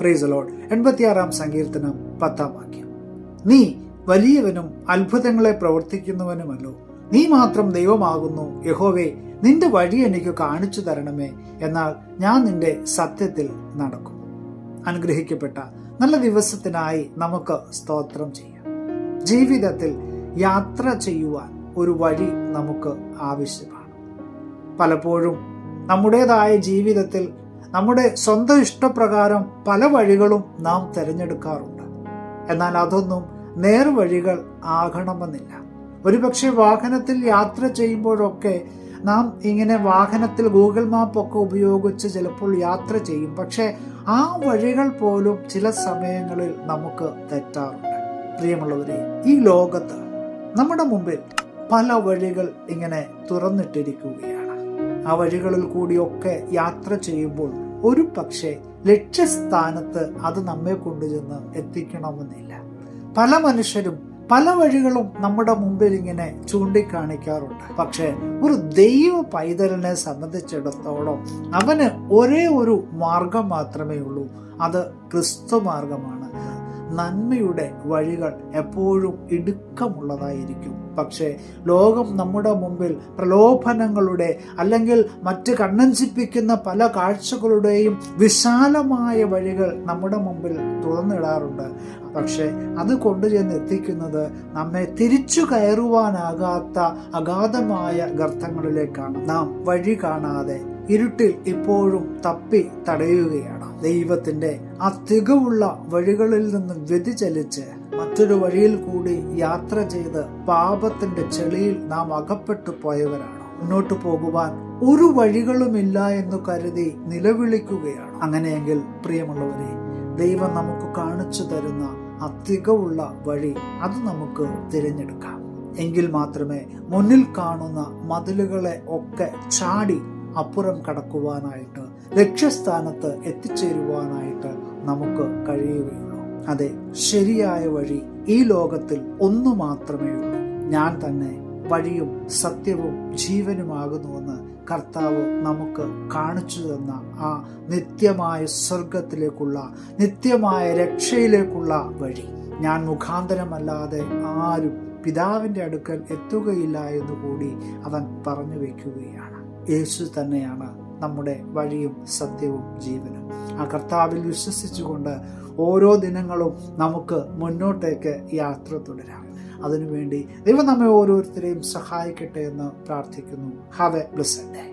പ്രൈസലോഡ് എൺപത്തിയാറാം സങ്കീർത്തനം പത്താം വാക്യം. നീ വലിയവനും അത്ഭുതങ്ങളെ പ്രവർത്തിക്കുന്നവനുമല്ലോ. നീ മാത്രം ദൈവമാകുന്നു. യഹോവേ നിന്റെ വഴി എനിക്ക് കാണിച്ചു തരണമേ. എന്നാൽ ഞാൻ നിന്റെ സത്യത്തിൽ നടക്കും. അനുഗ്രഹിക്കപ്പെട്ട നല്ല ദിവസത്തിനായി നമുക്ക് സ്തോത്രം ചെയ്യാം. ജീവിതത്തിൽ യാത്ര ചെയ്യുവാൻ ഒരു വഴി നമുക്ക് ആവശ്യമാണ്. പലപ്പോഴും നമ്മുടേതായ ജീവിതത്തിൽ നമ്മുടെ സ്വന്തം ഇഷ്ടപ്രകാരം പല വഴികളും നാം തിരഞ്ഞെടുക്കാറുണ്ട്. എന്നാൽ അതൊന്നും നേർവഴികൾ ആകണമെന്നില്ല. ഒരുപക്ഷെ വാഹനത്തിൽ യാത്ര ചെയ്യുമ്പോഴൊക്കെ നാം ഇങ്ങനെ വാഹനത്തിൽ ഗൂഗിൾ മാപ്പ് ഒക്കെ ഉപയോഗിച്ച് ചിലപ്പോൾ യാത്ര ചെയ്യും. പക്ഷേ ആ വഴികൾ പോലും ചില സമയങ്ങളിൽ നമുക്ക് തെറ്റാറുണ്ട്. പ്രിയമുള്ളവരെ ഈ ലോകത്ത് നമ്മുടെ മുമ്പിൽ പല വഴികൾ ഇങ്ങനെ തുറന്നിട്ടിരിക്കുകയാണ്. ആ വഴികളിൽ കൂടിയൊക്കെ യാത്ര ചെയ്യുമ്പോൾ ഒരു പക്ഷേ ലക്ഷ്യസ്ഥാനത്ത് അത് നമ്മെ കൊണ്ടുചെന്ന് എത്തിക്കണമെന്നില്ല. പല മനുഷ്യരും പല വഴികളും നമ്മുടെ മുമ്പിൽ ഇങ്ങനെ ചൂണ്ടിക്കാണിക്കാറുണ്ട്. പക്ഷേ ഒരു ദൈവ പൈതലിനെ സംബന്ധിച്ചിടത്തോളം അവന് ഒരേ ഒരു മാർഗം മാത്രമേ ഉള്ളൂ. അത് ക്രിസ്തു മാർഗമാണ്. നന്മയുടെ വഴികൾ എപ്പോഴും ഇടുക്കമുള്ളതായിരിക്കും. പക്ഷേ ലോകം നമ്മുടെ മുമ്പിൽ പ്രലോഭനങ്ങളുടെ അല്ലെങ്കിൽ മറ്റ് കണ്ണഞ്ചിപ്പിക്കുന്ന പല കാഴ്ചകളുടെയും വിശാലമായ വഴികൾ നമ്മുടെ മുമ്പിൽ തുറന്നിടാറുണ്ട്. പക്ഷേ അത് കൊണ്ടുചെന്ന് എത്തിക്കുന്നത് നമ്മെ തിരിച്ചു കയറുവാനാകാത്ത അഗാധമായ ഗർത്തങ്ങളിലേക്കാണ് നാം വഴി കാണാതെ ഇരുട്ടിൽ ഇപ്പോഴും തപ്പി തടയുകയാണ്. ദൈവത്തിന്റെ ആ തികവുള്ള വഴികളിൽ നിന്നും വ്യതിചലിച്ച് മറ്റൊരു വഴിയിൽ കൂടി യാത്ര ചെയ്ത് പാപത്തിന്റെ ചെളിയിൽ നാം അകപ്പെട്ടു പോയവരാണ്. മുന്നോട്ടു പോകുവാൻ ഒരു വഴികളുമില്ല എന്ന് കരുതി നിലവിളിക്കുകയാണ്. അങ്ങനെയെങ്കിൽ പ്രിയമുള്ളവരെ ദൈവം നമുക്ക് കാണിച്ചു തരുന്ന ആ വഴി അത് നമുക്ക് തിരഞ്ഞെടുക്കാം. എങ്കിൽ മാത്രമേ മുന്നിൽ കാണുന്ന മതിലുകളെ ഒക്കെ ചാടി അപ്പുറം കടക്കുവാനായിട്ട് ലക്ഷ്യസ്ഥാനത്ത് എത്തിച്ചേരുവാനായിട്ട് നമുക്ക് കഴിയുകയുള്ളൂ. അതെ ശരിയായ വഴി ഈ ലോകത്തിൽ ഒന്നു മാത്രമേ ഉള്ളൂ. ഞാൻ തന്നെ വഴിയും സത്യവും ജീവനുമാകുന്നുവെന്ന് കർത്താവ് നമുക്ക് കാണിച്ചു തന്ന ആ നിത്യമായ സ്വർഗത്തിലേക്കുള്ള നിത്യമായ രക്ഷയിലേക്കുള്ള വഴി. ഞാൻ മുഖാന്തരമല്ലാതെ ആരും പിതാവിന്റെ അടുക്കൽ എത്തുകയില്ല എന്ന് കൂടി അവൻ പറഞ്ഞു വയ്ക്കുകയാണ്. യേശു തന്നെയാണ് നമ്മുടെ വഴിയും സത്യവും ജീവനും. ആ കർത്താവിൽ വിശ്വസിച്ചുകൊണ്ട് ഓരോ ദിനങ്ങളും നമുക്ക് മുന്നോട്ടേക്ക് യാത്ര തുടരാം. അതിനുവേണ്ടി ദൈവം നമ്മെ ഓരോരുത്തരെയും സഹായിക്കട്ടെ എന്ന് പ്രാർത്ഥിക്കുന്നു. Have A blessed day